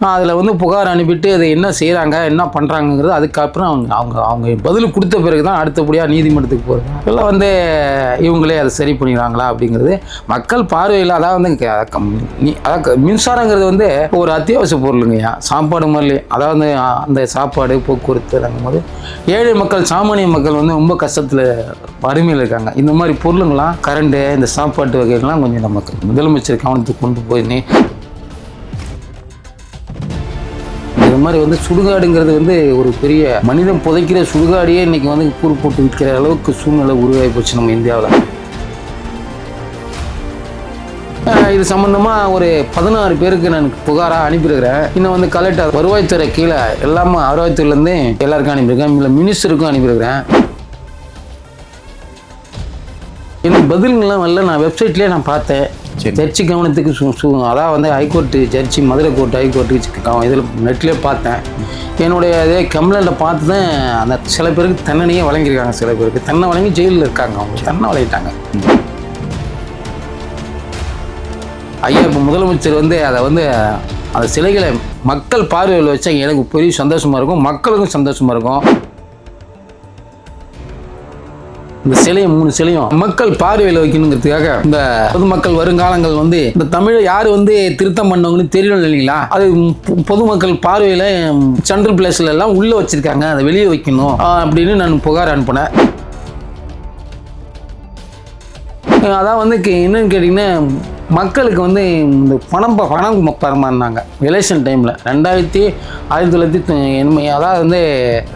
அதில் வந்து புகார் அனுப்பிட்டு அதை என்ன செய்கிறாங்க என்ன பண்ணுறாங்கங்கிறது அதுக்கப்புறம் அவங்க அவங்க அவங்க பதில் கொடுத்த பிறகு தான் அடுத்தபடியாக நீதிமன்றத்துக்கு போகிறது இல்லை வந்து இவங்களே அதை சரி பண்ணிடுறாங்களா அப்படிங்கிறது மக்கள் பார்வையில் அதாவது வந்து நீ- அதாவது மின்சாரங்கிறது வந்து ஒரு அத்தியாவசிய பொருளுங்கய்யா. சாப்பாடு மாதிரி அதாவது அந்த சாப்பாடு போக்குவரத்து போது ஏழை மக்கள் சாமானிய மக்கள் வந்து ரொம்ப கஷ்டத்தில் வறுமையில் இருக்காங்க. இந்த மாதிரி பொருளுங்களாம் கரண்ட்டு இந்த சாப்பாட்டு வகைகள்லாம் கொஞ்சம் நமக்கு முதலமைச்சர் கவனத்துக்கு கொண்டு போய் இது மாதிரி வந்து சுடுகாடுங்கிறது வந்து ஒரு பெரிய மனிதன் புதைக்கிற சுடுகாடையே இன்னைக்கு வந்து கூறு போட்டு விற்கிற அளவுக்கு சூழ்நிலை உருவாகி போச்சு நம்ம இந்தியாவில். இது சம்மந்தமாக ஒரு பதினாறு பேருக்கு நான் புகாராக அனுப்பியிருக்கிறேன். இன்னும் வந்து கலெக்டர் வருவாய்த்துறை கீழே எல்லாமே வருவாய்த்துறையிலேருந்து எல்லாருக்கும் அனுப்பியிருக்கேன் இல்லை மினிஸ்டருக்கும் அனுப்பியிருக்கிறேன். எனக்கு பதில்கள்லாம் வரல. நான் வெப்சைட்லேயே நான் பார்த்தேன். ஜட்ஜி கவனத்துக்கு சு சு அதான் வந்து ஹைகோர்ட்டு ஜட்ஜி மதுரை கோர்ட் ஹைகோர்ட்டு இதில் நெட்லேயே பார்த்தேன். என்னுடைய இதே கம்ப்ளைண்ட்டில் பார்த்து தான் அந்த சில பேருக்கு தண்டனையே வழங்கியிருக்காங்க சில பேருக்கு. தென்னை வழங்கி ஜெயிலில் இருக்காங்க அவங்க. தென்னை வழங்கிட்டாங்க. ஐயா இப்போ முதலமைச்சர் வந்து அதை வந்து அந்த சிலைகளை மக்கள் பார்வையில் வச்சா எனக்கு பெரிய சந்தோஷமாக இருக்கும். மக்களுக்கும் சந்தோஷமாக இருக்கும். இந்த சிலையும் மூணு சிலையும் மக்கள் பார்வையில் வைக்கணுங்கிறதுக்காக இந்த பொதுமக்கள் வருங்காலங்கள் வந்து இந்த தமிழை யார் வந்து திருத்தம் பண்ணவங்கன்னு தெரியணும் இல்லைங்களா? அது பொ- பொதுமக்கள் பார்வையில் சென்ட்ரல் பிளேஸ்ல எல்லாம் உள்ளே வச்சிருக்காங்க. அதை வெளியே வைக்கணும். அப்படின்னு நான் புகார் அனுப்பினேன். அதான் வந்து கே- என்னன்னு கேட்டிங்கன்னா மக்களுக்கு வந்து இந்த பணம் பணம் பரமாறினாங்க எலெக்ஷன் டைமில் ரெண்டாயிரத்தி ஆயிரத்தி தொள்ளாயிரத்தி எண்பது அதாவது வந்து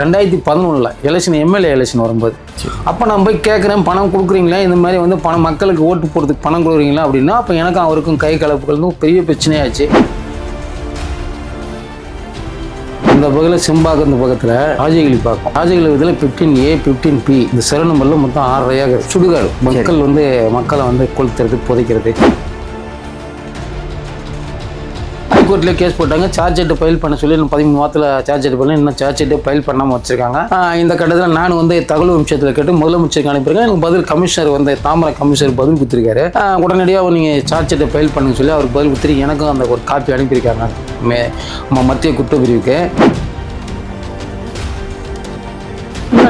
ரெண்டாயிரத்தி பதினொன்றில் எலெக்ஷன் எம்எல்ஏ எலெக்ஷன் வரும்போது. அப்போ நான் போய் கேட்குறேன் பணம் கொடுக்குறீங்களா? இந்த மாதிரி வந்து பணம் மக்களுக்கு ஓட்டு போடுறதுக்கு பணம் கொடுக்குறீங்களா? அப்படின்னா அப்போ எனக்கும் அவருக்கும் கை கலப்புகள் பெரிய பிரச்சனையாச்சு. இந்த பகுதியில் செம்பாக்கம் இந்த பக்கத்தில் ராஜகிரி பார்க்கும். ராஜகிரி இதில் ஃபிஃப்டீன் ஏ ஃபிஃப்டீன் பி இந்த சிற நம்பரில் மொத்தம் ஆறு ஏக்கர் சுடுகாடு. மக்கள் வந்து மக்களை வந்து கொளுத்துறது புதைக்கிறது கோர்ட்லேயே கேஸ் போட்டாங்க. சார்ஜ் ஷீட்டு ஃபைல் பண்ண சொல்லி நான் பதிமூணு மாதத்தில் சார்ஜ் ஷீட் பண்ணி இன்னும் சார்ஜ் ஷீட்டு ஃபைல் பண்ணாமல் வச்சிருக்காங்க. இந்த கட்டத்தில் நான் வந்து தகவல் விஷயத்தில் கேட்டு முதலமைச்சருக்கு அனுப்பியிருக்கேன். எனக்கு பதில் கமிஷனர் வந்து தாமரை கமிஷனர் பதில் கொடுத்துருக்காரு. உடனடியாக நீங்கள் சார்ஜ் ஷீட்டை ஃபைல் பண்ணுங்க சொல்லி அவர் பதில் கொடுத்துட்டு எனக்கும் அந்த ஒரு காப்பி அனுப்பியிருக்காங்க. மே மத்திய குற்றப்பிரிவுக்கு.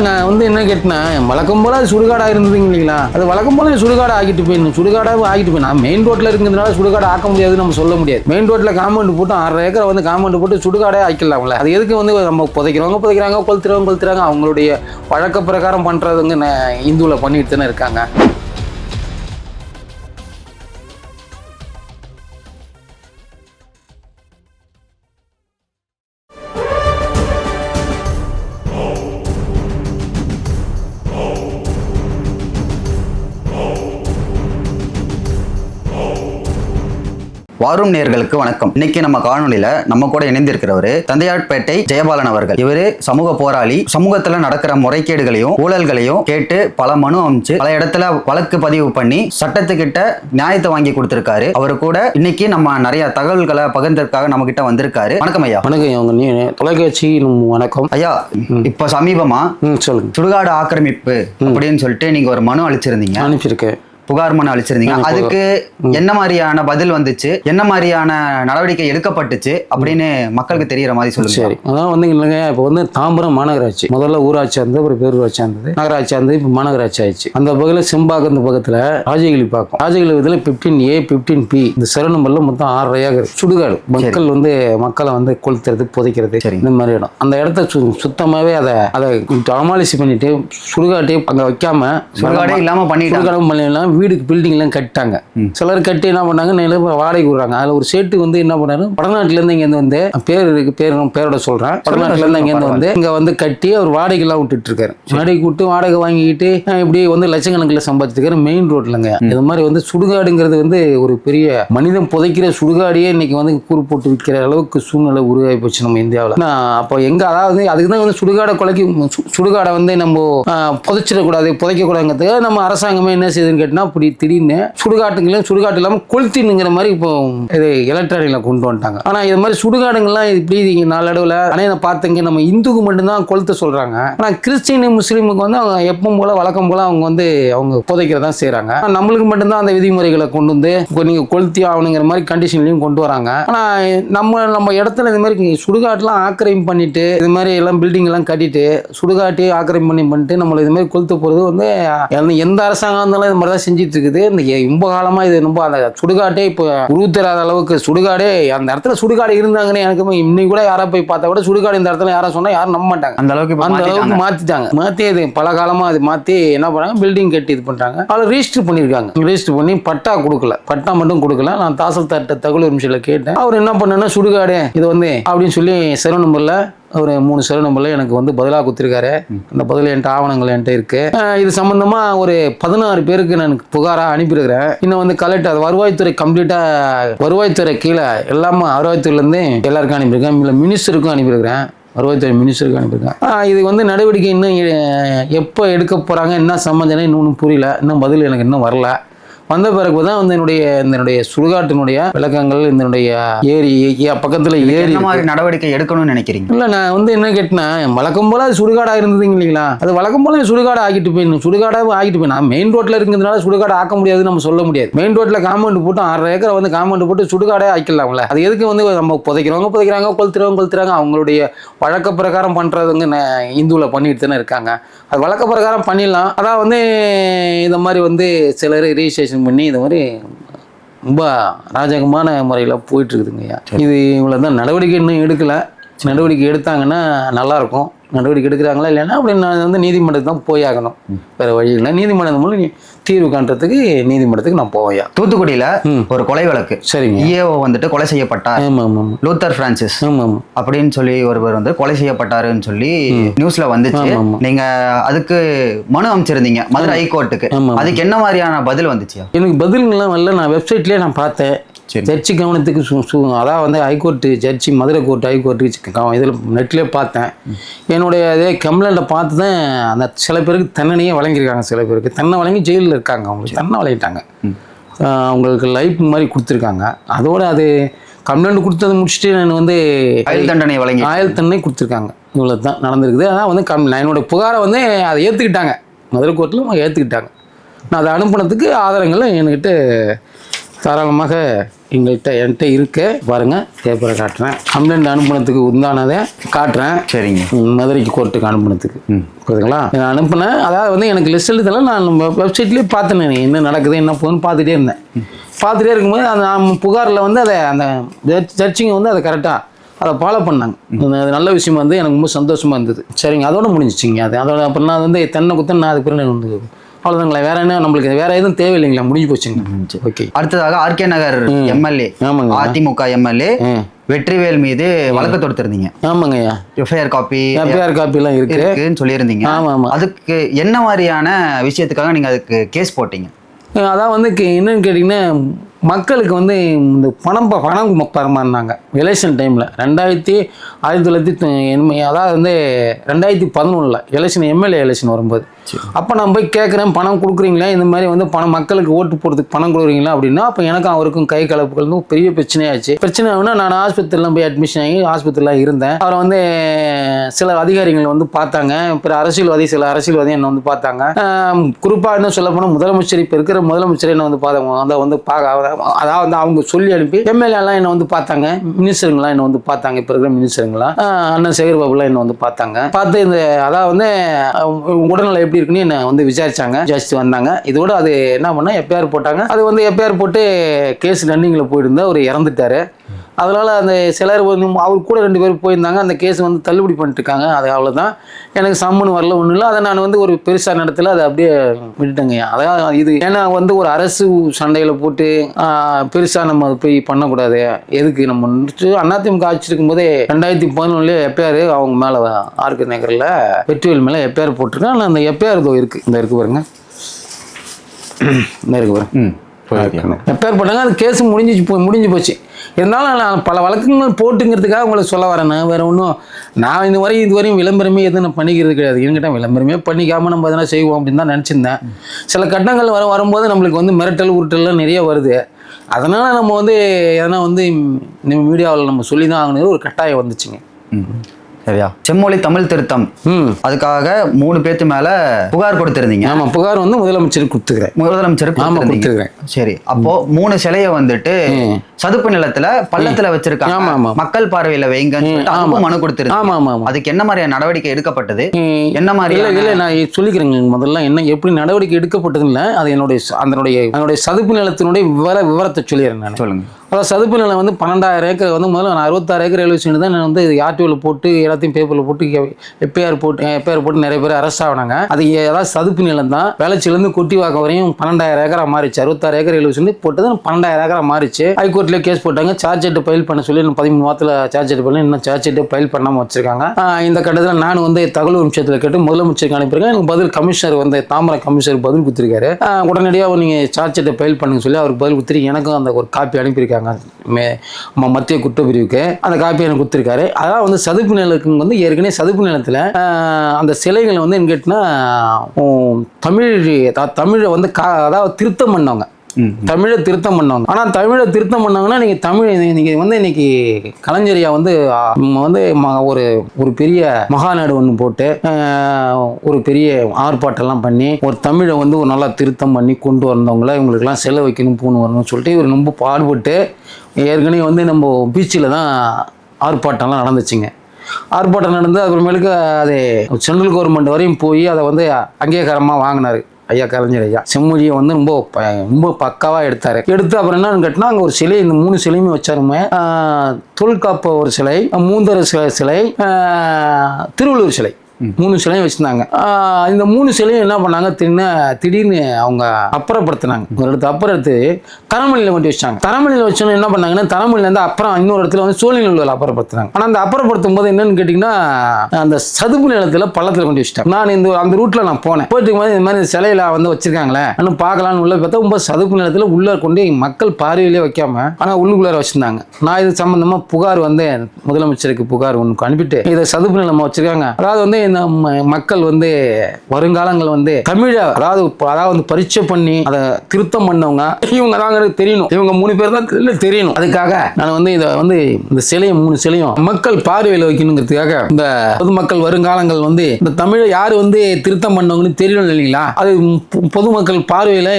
நான் வந்து என்ன கேட்டேன் வழக்கம் போல அது சுடுகாடாக இருந்ததுங்க இல்லைங்களா? அது வழக்கம் போல சுடுகாடு ஆக்கிட்டு போயிடணும் சுடுகாடாக ஆகிட்டு போய் நான் மெயின் ரோட்டில் இருக்கிறதுனால சுடுகாடு ஆக்க முடியாதுன்னு நம்ம சொல்ல முடியாது. மெயின் ரோட்டில் காம்பவுண்ட் போட்டு ஆறரை ஏக்கரை வந்து காம்பவுண்ட் போட்டு சுடுகாடே ஆக்கிடலாம்ல. அது எதுக்கு வந்து நம்ம புதைக்கிறவங்க புதைக்கிறாங்க கொளுத்துறவங்க கொளுத்துறாங்க அவங்களுடைய வழக்க பிரகாரம் பண்ணுறதுங்க இந்துவில் பண்ணிட்டு தானே இருக்காங்க. வாரும் நேர்களுக்கு வணக்கம். இன்னைக்கு நம்ம காணொலியில நம்ம கூட இணைந்திருக்கிறவரு தந்தையாட்பேட்டை ஜெயபாலன் அவர்கள். இவரு சமூக போராளி. சமூகத்துல நடக்கிற முறைகேடுகளையும் ஊழல்களையும் கேட்டு பல மனு அமைச்சு பல இடத்துல வழக்கு பதிவு பண்ணி சட்டத்துக்கிட்ட நியாயத்தை வாங்கி கொடுத்திருக்காரு. அவரு கூட இன்னைக்கு நம்ம நிறைய தகவல்களை பகிர்ந்ததுக்காக நம்ம கிட்ட வந்திருக்காரு. வணக்கம் ஐயா. வணக்கம் தொலைக்காட்சி வணக்கம். ஐயா இப்ப சமீபமா சொல்லுங்க. சுடுகாடு ஆக்கிரமிப்பு அப்படின்னு சொல்லிட்டு நீங்க ஒரு மனு அளிச்சிருந்தீங்க. அனுப்பிச்சிருக்கேன் புகார் மனு அளிச்சிருந்தீங்க. அதுக்கு என்ன மாதிரியான பதில் வந்துச்சு? என்ன மாதிரியான நடவடிக்கை எடுக்கப்பட்டுச்சு? அப்படின்னு மக்களுக்கு தெரியற மாதிரி சொல்லுங்க. சரி. அதான் வந்து இல்லைங்க இப்போ வந்து தாம்பரம் மாநகராட்சி. முதல்ல ஊராட்சி இருந்தது அப்புறம் பேரூராட்சி இருந்தது நகராட்சி இருந்தது இப்போ மாநகராட்சி ஆயிடுச்சு. அந்த பகுதியில் செம்பாக்கம் இந்த பக்கத்தில் ராஜகிரி பார்க்கும். ராஜகிரி இதில் ஃபிஃப்டீன் ஏ ஃபிஃப்டீன் பி இந்த சிற நம்பரில் மொத்தம் ஆறு ஏக்கர் சுடுகாடு. மக்கள் வந்து மக்களை வந்து கொளுத்துறது புதைக்கிறது. இந்த மாதிரி இடம். அந்த இடத்த சுத்தமாகவே அதை அதை அமாலிசி பண்ணிட்டு சுடுகாட்டையும் அங்கே வைக்காம சுடுகாடே இல்லாம பண்ணிட்டாங்க. சுடுகாடும் பண்ணலாம் வீடுக்கு பில்டிங் எல்லாம் கட்டிட்டாங்க. சிலர் கட்டி என்ன பண்ணாங்க? நில வாடகை விடுறாங்க. அதுல ஒரு சேட்டு வந்து என்ன பண்ணாரு? வடநாட்டுல இருந்து இங்க வந்து பேர் இருக்கு பேர் பேரோட சொல்றேன். வடநாட்டுல இருந்து இங்க வந்து இங்க வந்து கட்டி அவர் வாடகை எல்லாம் விட்டுட்டு இருக்காரு வாடகை விட்டு வாடகை வாங்கிக்கிட்டு அஹ், இப்படி வந்து லட்சக்கணக்கில் சம்பாதிச்சிருக்காரு மெயின் ரோட்லங்க இது மாதிரி வந்து சுடுகாடுங்கிறது வந்து ஒரு பெரிய மனிதன் புதைக்கிற சுடுகாடையே இன்னைக்கு வந்து கூறு போட்டு விற்கிற அளவுக்கு சூழ்நிலை உருவாகி போச்சு நம்ம இந்தியாவில். அப்போ எங்க அதாவது அதுக்கு தான் வந்து சுடுகாடை கொலைக்கு சுடுகாடை வந்து நம்ம புதைச்சிடக்கூடாது புதைக்கக்கூடாதுங்கிறதுக்கு நம்ம அரசாங்கமே என்ன செய்யுதுன்னு கேட்டினா என்ன இப்படி திடீர்னு சுடுகாட்டுங்களையும் சுடுகாட்டு இல்லாமல் கொளுத்தினுங்கிற மாதிரி இப்போ இது எலக்ட்ரானிக்கில் கொண்டு வந்துட்டாங்க. ஆனால் இது மாதிரி சுடுகாடுங்கள்லாம் இப்படி நாளடைவில் ஆனால் பார்த்தீங்க நம்ம இந்துக்கு மட்டும்தான் கொளுத்த சொல்கிறாங்க ஆனால் கிறிஸ்டின் முஸ்லீமுக்கு வந்து அவங்க எப்பவும் போல வழக்கம் போல அவங்க வந்து அவங்க புதைக்கிறதான் செய்கிறாங்க நம்மளுக்கு மட்டும்தான் அந்த விதிமுறைகளை கொண்டு வந்து இப்போ நீங்கள் கொளுத்தி ஆகணுங்கிற மாதிரி கண்டிஷன்லையும் கொண்டு வராங்க. ஆனால் நம்ம நம்ம இடத்துல இந்த மாதிரி சுடுகாட்டுலாம் ஆக்கிரமிப்பு பண்ணிட்டு இது மாதிரி எல்லாம் பில்டிங் எல்லாம் கட்டிட்டு சுடுகாட்டி ஆக்கிரமிப்பு பண்ணி பண்ணிட்டு நம்மளை இது மாதிரி கொளுத்த போகிறது வந்து எந்த அரசாங்கம் இருந்தாலும் இது மாதிரி தான் செஞ்சுட்டு இருக்குது இந்த ரொம்ப காலமாக இது ரொம்ப அந்த சுடுகாட்டே இப்போ உருவத்தராத அளவுக்கு சுடுகாடே அந்த இடத்துல சுடுகாடு இருந்தாங்கன்னு எனக்கு இன்னைக்கு கூட யாரா போய் பார்த்தா கூட சுடுகாடு இந்த இடத்துல யாரும் சொன்னா யாரும் நம்ப மாட்டாங்க. அந்த அளவுக்கு அந்த அளவுக்கு மாத்திட்டாங்க. மாத்திட்டாங்க மாத்தி அது பல காலமா அது மாத்தி என்ன பண்ணாங்க பில்டிங் கட்டி இது பண்றாங்க. அதில் ரெஜிஸ்டர் பண்ணியிருக்காங்க ரெஜிஸ்டர் பண்ணி பட்டா கொடுக்கல. பட்டா மட்டும் கொடுக்கல. நான் தாசல் தட்ட தகவல் உரிமையில் கேட்டேன். அவர் என்ன பண்ணனா சுடுகாடு இது வந்து அப்படின்னு சொல்லி செரோ நம்பர்ல ஒரு மூணு செரோ நம்பர்ல எனக்கு வந்து பதிலாக கொடுத்துருக்காரு. அந்த பதில் என்கிட்ட ஆவணங்கள் என்கிட்ட இருக்கு. அஹ் இது சம்பந்தமா ஒரு பதினாறு பேருக்கு நான் புகாரா அனுப்பியிருக்கிறேன். இன்னும் வந்து கலெக்டர் அது வருவாய்த்துறை கம்ப்ளீட்டா வருவாய்த்துறை கீழே எல்லாமே வருவாய்த்துறையிலேருந்து எல்லாருக்கும் அனுப்பியிருக்கேன். இல்லை மினிஸ்டருக்கும் அனுப்பியிருக்கிறேன். வருவாய்த்துறை மினிஸ்டருக்கு அனுப்பியிருக்கேன். இது வந்து நடவடிக்கை இன்னும் எப்போ எடுக்க போகிறாங்க என்ன சம்மந்தம் இன்னும் புரியல. இன்னும் பதில் எனக்கு இன்னும் வரல. வந்த பிறகு தான் வந்து என்னுடைய இதனுடைய சுடுகாட்டினுடைய விளக்கங்கள் இதனுடைய ஏரி பக்கத்துல ஏரி மாதிரி நடவடிக்கை எடுக்கணும்னு நினைக்கிறீங்க? இல்லை நான் வந்து என்ன கேட்டேன்னா வழக்கம் போல அது சுடுகாடாக இருந்தது இல்லைங்களா? அது வழக்கம் போல சுடுகாடு ஆக்கிட்டு போயிடணும் சுடுகாடாக ஆக்கிட்டு போயிடணும் மெயின் ரோட்டில் இருக்கிறதுனால சுடுகாடு ஆக்க முடியாதுன்னு நம்ம சொல்ல முடியாது. மெயின் ரோட்டில் காம்பவுண்ட் போட்டு ஆறரை ஏக்கரை வந்து காம்பவுண்ட் போட்டு சுடுகாடே ஆக்கிடலாம்ல. அது எதுக்கு வந்து நம்ம புதைக்கிறவங்க புதைக்கிறாங்க கொளுத்துறவங்க கொளுத்துறாங்க அவங்களுடைய வழக்க பிரகாரம் பண்ணுறதுங்க இந்துவில் பண்ணிட்டு தானே இருக்காங்க. அது வழக்க பிரகாரம் பண்ணிடலாம். அதான் வந்து இந்த மாதிரி வந்து சிலர் ரிஜிஸ்ட்ரேஷன் பண்ணி இந்த மாதிரி ரொம்ப அராஜகமான முறையில் போயிட்டு இருக்குதுங்கய்யா இது இவ்வளோ தான் நடவடிக்கை இன்னும் எடுக்கல. நடவடிக்கை எடுத்தாங்கன்னா நல்லா இருக்கும் நடவடிக்கை எடுக்கிறாங்களா இல்லைன்னா அப்படி நான் வந்து நீதிமன்றத்துக்கு தான் போய் ஆகணும் வேறு வழி இல்லை. நீதிமன்றம் மூலம் நீ- தீர்வு காண்றதுக்கு நீதிமன்றத்துக்கு நான் போவையா? தூத்துக்குடியில. ஒரு கொலை வழக்கு. சரிங்க. இஏஓ வந்துட்டு கொலை செய்யப்பட்டார். Luther Francis. அப்படின்னு சொல்லி ஒருவர் வந்து கொலை செய்யப்பட்டாருன்னு சொல்லி நியூஸ்ல வந்துச்சு. நீங்க அதுக்கு மனு அமைச்சிருந்தீங்க மதுரை ஹைகோர்ட்டுக்கு. அதுக்கு என்ன மாதிரியான பதில் வந்துச்சு? எனக்கு பதில்கள்லாம் வரல. நான் வெப்சைட்லேயே நான் பார்த்தேன். சரி. ஜட்ஜி கவனத்துக்கு அதான் வந்து ஹைகோர்ட்டு ஜட்ஜி மதுரை கோர்ட் ஹைகோர்ட்டு இதில் நெட்லேயே பார்த்தேன். என்னுடைய இதே கம்ப்ளைண்ட்டை பார்த்து தான் அந்த சில பேருக்கு தண்டனையே வழங்கியிருக்காங்க சில பேருக்கு. தண்டனை வழங்கி ஜெயிலில் இருக்காங்க அவங்களுக்கு தண்டனை வழங்கிட்டாங்க. அவங்களுக்கு லைஃப் மாதிரி கொடுத்துருக்காங்க. அதோட அது கம்ப்ளைண்ட் கொடுத்தது முடிச்சுட்டு நான் வந்து ஆயுள் தண்டனை வழங்கி ஆயுள் தண்டனை கொடுத்துருக்காங்க. இவ்வளோ தான் நடந்திருக்குது. அதான் வந்து கம் நான் என்னோட புகாரை வந்து அதை ஏற்றுக்கிட்டாங்க மதுரை கோர்ட்டில் ஏற்றுக்கிட்டாங்க நான் அதை அனுப்புனதுக்கு ஆதாரங்கள் என்கிட்ட தாராளமாக எங்கள்கிட்ட என்கிட்ட இருக்கு பாருங்க பேப்பரை காட்டுறேன். கம்ப்ளைண்ட் அனுப்புனதுக்கு உண்டானதை காட்டுறேன். சரிங்க. மதுரைக்கு கோர்ட்டுக்கு அனுப்புனதுக்கு. புரியுதுங்களா? நான் அனுப்புனேன். அதாவது வந்து எனக்கு லிஸ்ட் எழுதல. நான் வெப்சைட்லேயே பார்த்தேன் என்ன நடக்குது என்ன போகுதுன்னு பார்த்துட்டே இருந்தேன். பார்த்துட்டே இருக்கும்போது அந்த நான் புகாரில் வந்து அதை அந்த ஜட்ஜிங்க வந்து அதை கரெக்டாக அதை ஃபாலோ பண்ணாங்க. அது நல்ல விஷயம் வந்து எனக்கு ரொம்ப சந்தோஷமாக இருந்தது. சரிங்க அதோட முடிஞ்சிச்சிங்க. அது அதோட அப்புறம் நான் வந்து தென்னை குத்தன் நான் அதுக்கு பிறகு வந்து அவ்வளோதாங்களா வேற என்ன? நம்மளுக்கு வேற எதுவும் தேவையில்லைங்களா. முடிஞ்சு போச்சுங்க. ஓகே அடுத்ததாக ஆர்கே நகர் எம்எல்ஏ ஆமாங்க. அதிமுக எம்எல்ஏ வெற்றிவேல் மீது வழக்கு தொடுத்திருந்தீங்க. ஆமாங்கய்யா எஃப்ஐஆர் காப்பி எஃப்ஐஆர் காப்பிலாம் இருக்கு. இருக்குன்னு சொல்லியிருந்தீங்க. ஆமாம் ஆமாம் அதுக்கு என்ன மாதிரியான விஷயத்துக்காக நீங்க அதுக்கு கேஸ் போட்டீங்க? அதான் வந்து என்னன்னு கேட்டிங்கன்னா மக்களுக்கு வந்து இந்த பணம் பணம் பரமாறினாங்க எலெக்ஷன் டைமில் ரெண்டாயிரத்தி ஆயிரத்தி தொள்ளாயிரத்தி எண்பது அதாவது வந்து ரெண்டாயிரத்தி பதினொன்றில் எலெக்ஷன் எம்எல்ஏ எலெக்ஷன் வரும்போது. அப்போ நான் போய் கேட்குறேன் பணம் கொடுக்குறீங்களா? இந்த மாதிரி வந்து பணம் மக்களுக்கு ஓட்டு போடுறதுக்கு பணம் கொடுக்குறீங்களா அப்படின்னா அப்போ எனக்கும் அவருக்கும் கை கலப்புகள் வந்து பெரிய பிரச்சனையாச்சு. பிரச்சனை ஆகுனா நான் ஆஸ்பத்திரிலாம் போய் அட்மிஷன் ஆகி ஆஸ்பத்திரியில் இருந்தேன். அவரை வந்து சில அதிகாரிகள் வந்து பார்த்தாங்க. பிற அரசியல்வாதி சில அரசியல்வாதி என்னை வந்து பார்த்தாங்க. குறிப்பாக இன்னும் சொல்ல போனால் முதலமைச்சர் இப்போ இருக்கிற முதலமைச்சர் என்ன வந்து பார்த்தாங்க அதை வந்து பார்க்க அதாவது வந்து அவங்க சொல்லி அனுப்பி எம்எல்ஏலாம் என்னை வந்து பார்த்தாங்க. மினிஸ்டருங்களாம் என்னை வந்து பார்த்தாங்க. இப்போ இருக்கிற மினிஸ்டருங்களாம். அண்ணன் சேகர் பாபுலாம் என்னை வந்து பார்த்தாங்க. பார்த்து இந்த அதாவது வந்து உடல்நிலை உடல்நலம் எப்படி இருக்குன்னு என்னை வந்து விசாரிச்சாங்க. ஜாஸ்தி வந்தாங்க. இதோட அது என்ன பண்ணால் எஃப்ஐஆர் போட்டாங்க. அது வந்து எஃப்ஐஆர் போட்டு கேஸ் ரன்னிங்கில் போயிருந்தா அவர் இறந்துட்டாரு. அதனால அந்த சிலர் வந்து அவர் கூட ரெண்டு பேர் போயிருந்தாங்க. அந்த கேஸ் வந்து தள்ளுபடி பண்ணிட்டு இருக்காங்க அது அவ்வளோதான் எனக்கு சம்மன் வரல ஒன்றும் இல்லை. அதை நான் வந்து ஒரு பெருசாக நடத்தல. அதை அப்படியே விட்டுட்டேங்க. அதாவது இது. ஏன்னா வந்து ஒரு அரசு சண்டையில் போட்டு பெருசாக நம்ம அதை போய் பண்ணக்கூடாது. எதுக்கு நம்ம அதிமுக ஆட்சி இருக்கும்போதே ரெண்டாயிரத்தி பதினொன்றுலேயே எஃப்ஐஆர் அவங்க மேலே ஆர்கே நகரில் வெற்றிவேல் மேலே எஃப்ஐஆர் போட்டிருக்கேன் ஆனால் அந்த எஃப்ஐஆர் இதோ இருக்குது இந்த இருக்கு பாருங்க. இந்த இருக்கு பாருங்க. எஃப்ஐஆர் போட்டாங்க. அது கேஸ் முடிஞ்சிச்சு போ முடிஞ்சு போச்சு. இருந்தாலும் நான் பல வழக்கங்கள் போட்டுங்கிறதுக்காக உங்களை சொல்ல வரேன். நான் வேறு ஒன்றும் நான் இது வரையும் இது வரையும் விளம்பரமே எதுவும் நான் பண்ணிக்கிறது கிடையாது. என்கிட்ட விளம்பரமே பண்ணிக்காமல் நம்ம எதனா செய்வோம் அப்படின்னு தான் நினச்சிருந்தேன். சில கட்டங்கள் வர வரும்போது நம்மளுக்கு வந்து மிரட்டல் உருட்டல்லாம் நிறைய வருது. அதனால் நம்ம வந்து எதனா வந்து இந்த மீடியாவில் நம்ம சொல்லி தான் ஆகணுங்கிற ஒரு கட்டாயம் வந்துச்சுங்க. சரியா? செம்மொழி தமிழ் திருத்தம். அதுக்காக மூணு பேத்து மேல புகார் கொடுத்திருந்தீங்க. ஆமாம் புகார் வந்து முதலமைச்சருக்கு கொடுத்துக்கிறேன் கொடுத்திருந்தீங்க. கொடுத்துருக்கேன் சரி அப்போ மூணு சிலைய வந்துட்டு. சதுப்பு நிலத்துல பள்ளத்துல வச்சிருக்காங்க. ஆமா, ஆமா. மக்கள் பார்வையில அதுக்கும் மனு ஆமாம் அதுக்கு என்ன மாதிரியான நடவடிக்கை எடுக்கப்பட்டது. என்ன இல்லை மாதிரியான இல்லை நான் சொல்லிக்கிறேங்க. முதல்ல என்ன எப்படி நடவடிக்கை எடுக்கப்பட்டது இல்லை. அது என்னுடைய அதனுடைய அதனுடைய சதுப்பு நிலத்தினுடைய விவர விவரத்தை சொல்லிடுறேன் நான். சொல்லுங்க. அதாவது சதுப்பு நிலம் வந்து பன்னெண்டாயிரம் ஏக்கர் வந்து முதல்ல நான் அறுபத்தாறு ஏக்கர் ரயில்வே சென்ட் தான் நான் வந்து ஆர்டிஓவில் போட்டு எல்லாத்தையும் பேப்பரில் போட்டு எஃப்ஐஆர் போட்டு எஃப்ஐஆர் போட்டு நிறைய பேர் அரெஸ்ட் ஆகினாங்க அது ஏதாவது சதுப்பு நிலம் தான். வேளச்சிலேருந்து கொட்டி வாக்க வரையும் பன்னெண்டாயிரம் ஏக்கராக மாறிச்சு. அறுபத்தாறு ஏக்கர் ரயில்வே சென்ட் போட்டது பன்னெண்டாயிரம் ஏக்கரா மாறிச்சு. ஹைகோர்ட்ல கேஸ் போட்டாங்க. சார்ஜ் ஷீட் ஃபைல் பண்ண சொல்லி இன்னும் பதிமூணு வாரத்தில் சார்ஜ் ஷீட் பண்ணி இன்னும் சார்ஜ் ஷீட் ஃபைல் பண்ணாமல் வச்சிருக்காங்க. இந்த கட்டத்தில் நான் வந்து தகவல் அம்சத்தில் கேட்டு முதலமைச்சருக்கு அனுப்பியிருக்கேன். எனக்கு பதில் கமிஷனர் வந்து தாமரை கமிஷனர் பதில் கொடுத்துருக்காரு. உடனடியாக நீங்கள் சார்ஜ் ஷீட்டை ஃபைல் பண்ணுங்க சொல்லி அவருக்கு பதில் கொடுத்துட்டு எனக்கும் அந்த ஒரு காப்பி அனுப்பியிருக்காங்க. மே மத்திய குற்றப்பிரிவுக்கு அந்த காப்பி எனக்கு கொடுத்துருக்காரு. அதான் வந்து சதுப்பு நிலத்துக்கு வந்து ஏற்கனவே சதுப்பு நிலத்தில் அந்த சிலைகளை வந்து என்ன கேட்டினா தமிழ் தமிழை வந்து கா அதாவது திருத்தம் பண்ணவங்க. தமிழை திருத்தம் பண்ணாங்க ஆனால் தமிழை திருத்தம் பண்ணாங்கன்னா நீங்கள் தமிழ் நீங்கள் வந்து இன்னைக்கு கலைஞரியா வந்து வந்து ம- ஒரு ஒரு பெரிய மகாநாடு ஒன்று போட்டு ஒரு பெரிய ஆர்ப்பாட்டம்லாம் பண்ணி ஒரு தமிழை வந்து ஒரு நல்லா திருத்தம் பண்ணி கொண்டு வந்தவங்கள இவங்களுக்கெல்லாம் செல வைக்கணும் பூணு வரணும்னு சொல்லிட்டு இவர் ரொம்ப பாடுபட்டு ஏற்கனவே வந்து நம்ம பீச்சில் தான் ஆர்ப்பாட்டம்லாம் நடந்துச்சுங்க. ஆர்ப்பாட்டம் நடந்து அப்புறமேலுக்கு அது சென்ட்ரல் கவர்மெண்ட் வரையும் போய் அதை வந்து அங்கீகாரமாக வாங்கினார். ஐயா கலைஞர் ஐயா. செம்மொழியை வந்து ரொம்ப ப- ரொம்ப பக்காவாக எடுத்தார். எடுத்து அப்புறம் என்னன்னு கேட்டினா அங்கே ஒரு சிலை இந்த மூணு சிலையுமே வச்சாருமே. தொல்காப்ப ஒரு சிலை மூந்தர சிலை சிலை திருவள்ளூர் திருவள்ளுவர் சிலை. மூணு சிலையும் வச்சுருந்தாங்க. இந்த மூணு சிலையும் என்ன பண்ணாங்க? திடீர்னு திடீர்னு அவங்க அப்புறப்படுத்தினாங்க. ஒரு இடத்து அப்புறம் எடுத்து தரமணியில் கொண்டு வச்சாங்க. தரமணியில் வச்சோன்னு என்ன பண்ணாங்கன்னா தரமணிலேருந்து அப்புறம் இன்னொரு இடத்துல வந்து சோழிநல்லூரில் அப்புறப்படுத்தினாங்க. ஆனால் அந்த அப்புறப்படுத்தும் போது என்னன்னு கேட்டிங்கன்னா அந்த சதுப்பு நிலத்தில் பள்ளத்தில் கொண்டு வச்சுட்டாங்க. நான் இந்த அந்த ரூட்டில் நான் போனேன். போயிட்டு இருக்கும்போது இந்த மாதிரி சிலையில வந்து வச்சிருக்காங்களே இன்னும் பார்க்கலான்னு உள்ள பார்த்தா ரொம்ப சதுப்பு நிலத்தில் உள்ளே கொண்டு மக்கள் பார்வையிலே வைக்காம ஆனால் உள்ளுக்குள்ளார வச்சிருந்தாங்க. நான் இது சம்பந்தமாக புகார் வந்து முதலமைச்சருக்கு புகார் ஒன்று அனுப்பிட்டு இதை சதுப்பு நிலமாக வச்சிருக்காங்க. அதாவது வந்து இந்த மக்கள் வந்து வருங்காலங்கள் வந்து தமிழை அதாவது அதாவது வந்து பரீட்சை பண்ணி அதை திருத்தம் பண்ணவங்க இவங்க தாங்கிறது தெரியணும். இவங்க மூணு பேர் தான் தெரியணும். அதுக்காக நான் வந்து இதை வந்து இந்த சிலையும் மூணு சிலையும் மக்கள் பார்வையில் வைக்கணுங்கிறதுக்காக இந்த பொதுமக்கள் வருங்காலங்கள் வந்து இந்த தமிழை யார் வந்து திருத்தம் பண்ணவங்கன்னு தெரியணும் இல்லைங்களா? அது பொதுமக்கள் பார்வையில்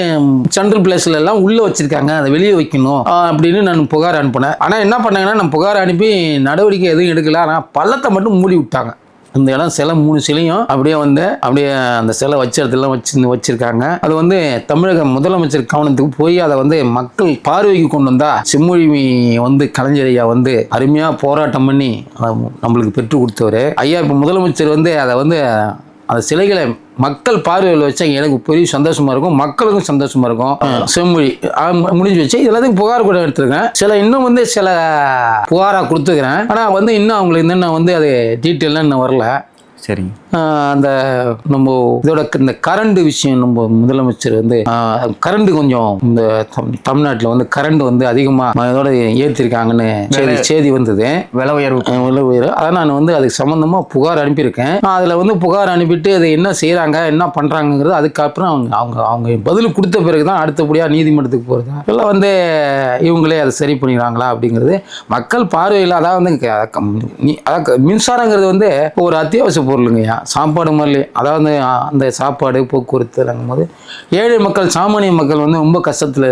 சென்ட்ரல் பிளேஸ்ல எல்லாம் உள்ள வச்சிருக்காங்க. அதை வெளியே வைக்கணும் அப்படின்னு நான் புகார் அனுப்பினேன். ஆனால் என்ன பண்ணாங்கன்னா நான் புகார் அனுப்பி நடவடிக்கை எதுவும் எடுக்கல. ஆனால் பள்ளத்தை மட்டும் மூடி விட்டாங்க. அந்த இடம் சிலை மூணு சிலையும் அப்படியே வந்து அப்படியே அந்த சிலை வச்ச இடத்துல வச்சு வச்சிருக்காங்க. அது வந்து தமிழக முதலமைச்சர் கவனத்துக்கு போய் அதை வந்து மக்கள் பார்வைக்கு கொண்டு வந்தா செம்மொழி வந்து கலைஞர் ஐயா வந்து அருமையா போராட்டம் பண்ணி நம்மளுக்கு பெற்று கொடுத்தவர். ஐயா இப்போ முதலமைச்சர் வந்து அதை வந்து அந்த சிலைகளை மக்கள் பார்வையில் வச்சா எனக்கு பெரிய சந்தோஷமா இருக்கும். மக்களுக்கும் சந்தோஷமா இருக்கும். செம்மொழி. முடிஞ்சு வச்சு எல்லாத்தையும் புகார் கூட எடுத்திருக்கேன். சில இன்னும் வந்து சில புகாராக கொடுத்துக்கிறேன். ஆனால் வந்து இன்னும் அவங்களுக்கு இன்னும் வந்து அது டீட்டெயிலாம் இன்னும் வரல. சரிங்க. அந்த நம்ம இதோட இந்த கரண்ட் விஷயம் நம்ம முதலமைச்சர் வந்து கரண்ட் கொஞ்சம் இந்த தம்- தமிழ்நாட்டுல வந்து கரண்ட் வந்து அதிகமாக இதோட ஏற்றிருக்காங்கன்னு செய்தி செய்தி வந்தது. விலை உயர்வு. அஹ் உள்ள உயிர் அதான் நான் வந்து அதுக்கு சம்மந்தமாக புகார் அனுப்பியிருக்கேன். அதில் வந்து புகார் அனுப்பிட்டு அதை என்ன செய்கிறாங்க என்ன பண்ணுறாங்கிறது அதுக்கப்புறம் அவங்க அவங்க அவங்க பதில் கொடுத்த பிறகு தான் அடுத்தபடியாக நீதிமன்றத்துக்கு போகிறது இல்லை வந்து இவங்களே அதை சரி பண்ணிடுறாங்களா அப்படிங்கிறது மக்கள் பார்வையில் அதாவது வந்து அதாவது மின்சாரங்கிறது வந்து ஒரு அத்தியாவசிய பொருளுங்கய்யா. சாப்பாடு மாதிரி அதாவது அந்த சாப்பாடு போக்குவரத்துங்கும் போது ஏழை மக்கள் சாமானிய மக்கள் வந்து ரொம்ப கஷ்டத்தில்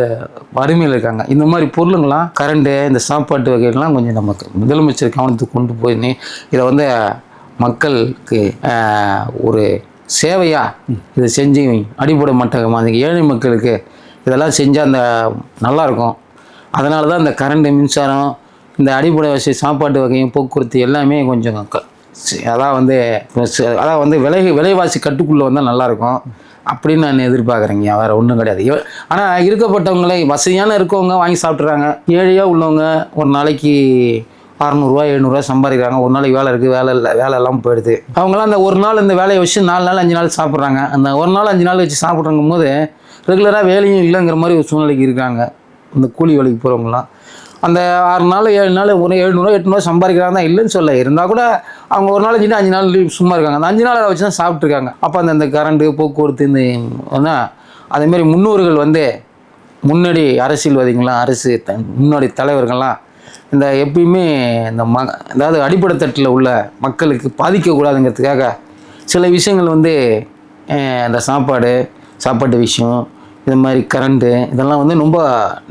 வறுமையில் இருக்காங்க. இந்த மாதிரி பொருளுங்களாம் கரண்ட்டு இந்த சாப்பாட்டு வகைகள்லாம் கொஞ்சம் நமக்கு முதலமைச்சர் கவனத்துக்கு கொண்டு போய் இதை வந்து மக்களுக்கு ஒரு சேவையாக இதை செஞ்சு அடிப்படை மட்டம் அந்த ஏழை மக்களுக்கு இதெல்லாம் செஞ்சால் அந்த நல்லாயிருக்கும். அதனால தான் இந்த கரண்ட் மின்சாரம் இந்த அடிப்படை வசதி சாப்பாட்டு வகையும் போக்குவரத்து எல்லாமே கொஞ்சம் அதான் வந்து அதான் வந்து விலை விலைவாசி கட்டுக்குள்ளே வந்தால் நல்லாயிருக்கும். அப்படின்னு நான் எதிர்பார்க்குறேங்க வேறு ஒன்றும் கிடையாது. ஆனால் இருக்கப்பட்டவங்களே வசதியான இருக்கவங்க வாங்கி சாப்பிட்றாங்க ஏழையாக உள்ளவங்க ஒரு நாளைக்கு அறநூறுவா எழுநூறுவா சம்பாதிக்கிறாங்க. ஒரு நாளைக்கு வேலை இருக்குது வேலை இல்லை வேலை எல்லாம் போயிடுது. அவங்களாம் அந்த ஒரு நாள் இந்த வேலையை வச்சு நாலு நாள் அஞ்சு நாள் சாப்பிட்றாங்க. அந்த ஒரு நாள் அஞ்சு நாள் வச்சு சாப்பிட்றங்கும் போது ரெகுலராக வேலையும் இல்லைங்கிற மாதிரி ஒரு சூழ்நிலைக்கு இருக்காங்க. இந்த கூலி வேலைக்கு போகிறவங்களாம் அந்த ஆறு நாள் ஏழு நாள் ஒரு எழுநூறுவா எட்நூறுவா சம்பாதிக்கிறாங்க தான் இல்லைன்னு சொல்ல. இருந்தால் கூட அவங்க ஒரு நாள் செஞ்சு அஞ்சு நாள் சும்மா இருக்காங்க. அந்த அஞ்சு நாள் அதை வச்சு தான் சாப்பிட்ருக்காங்க அப்போ அந்த இந்த கரண்ட்டு போக்குவரத்து இந்த அதேமாரி முன்னோர்கள் வந்து முன்னாடி அரசியல்வாதிகள்லாம் அரசு த முன்னாடி தலைவர்கள்லாம் இந்த எப்பயுமே இந்த ம அதாவது அடிப்படை தட்டில் உள்ள மக்களுக்கு பாதிக்கக்கூடாதுங்கிறதுக்காக சில விஷயங்கள் வந்து அந்த இந்த சாப்பாடு சாப்பாட்டு விஷயம் இது மாதிரி கரண்ட்டு இதெல்லாம் வந்து ரொம்ப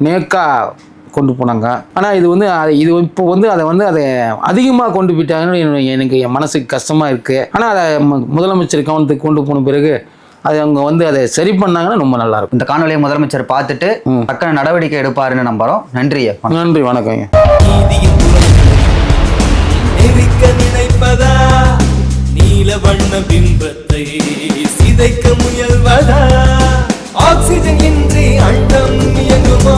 நேக்காக கொண்டு போனாங்க. ஆனால் இது வந்து அது இது இப்போ வந்து அதை வந்து அதை அதிகமாக கொண்டு போயிட்டாங்கன்னு எனக்கு என் மனசுக்கு கஷ்டமாக இருக்குது ஆனால் அதை முதலமைச்சர் கவனத்துக்கு கொண்டு போன பிறகு அது அவங்க வந்து அதை சரி பண்ணாங்கன்னா ரொம்ப நல்லா இருக்கும். இந்த காணொலியை முதலமைச்சர் பார்த்துட்டு பக்கம் நடவடிக்கை எடுப்பாருன்னு நம்புறோம். நன்றி நன்றி வணக்கம் நினைப்பதா? நீல வண்ண பிம்பத்தை சிதைக்க முயல்வதா? ஆக்சிஜன் இன்றி அண்டம் இயங்குமா?